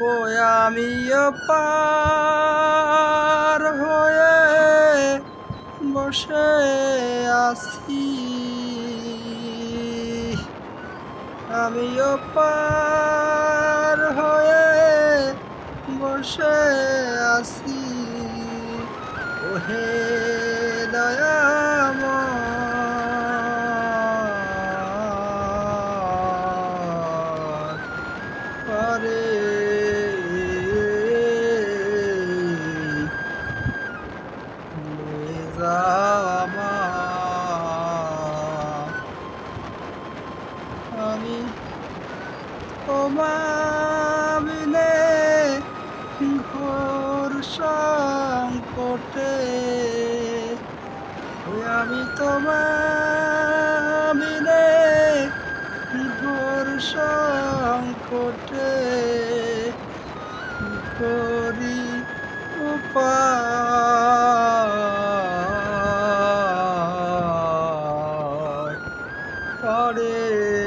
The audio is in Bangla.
ও আমিও পার হয়ে বসে আছি। আমিও পার হয়ে বসে আছি। ওহে যাও আমি তোমাবিনে ঘোর সংকটে আমি তোমাবিনে ঘোর সংকটে করি উপায়? করে।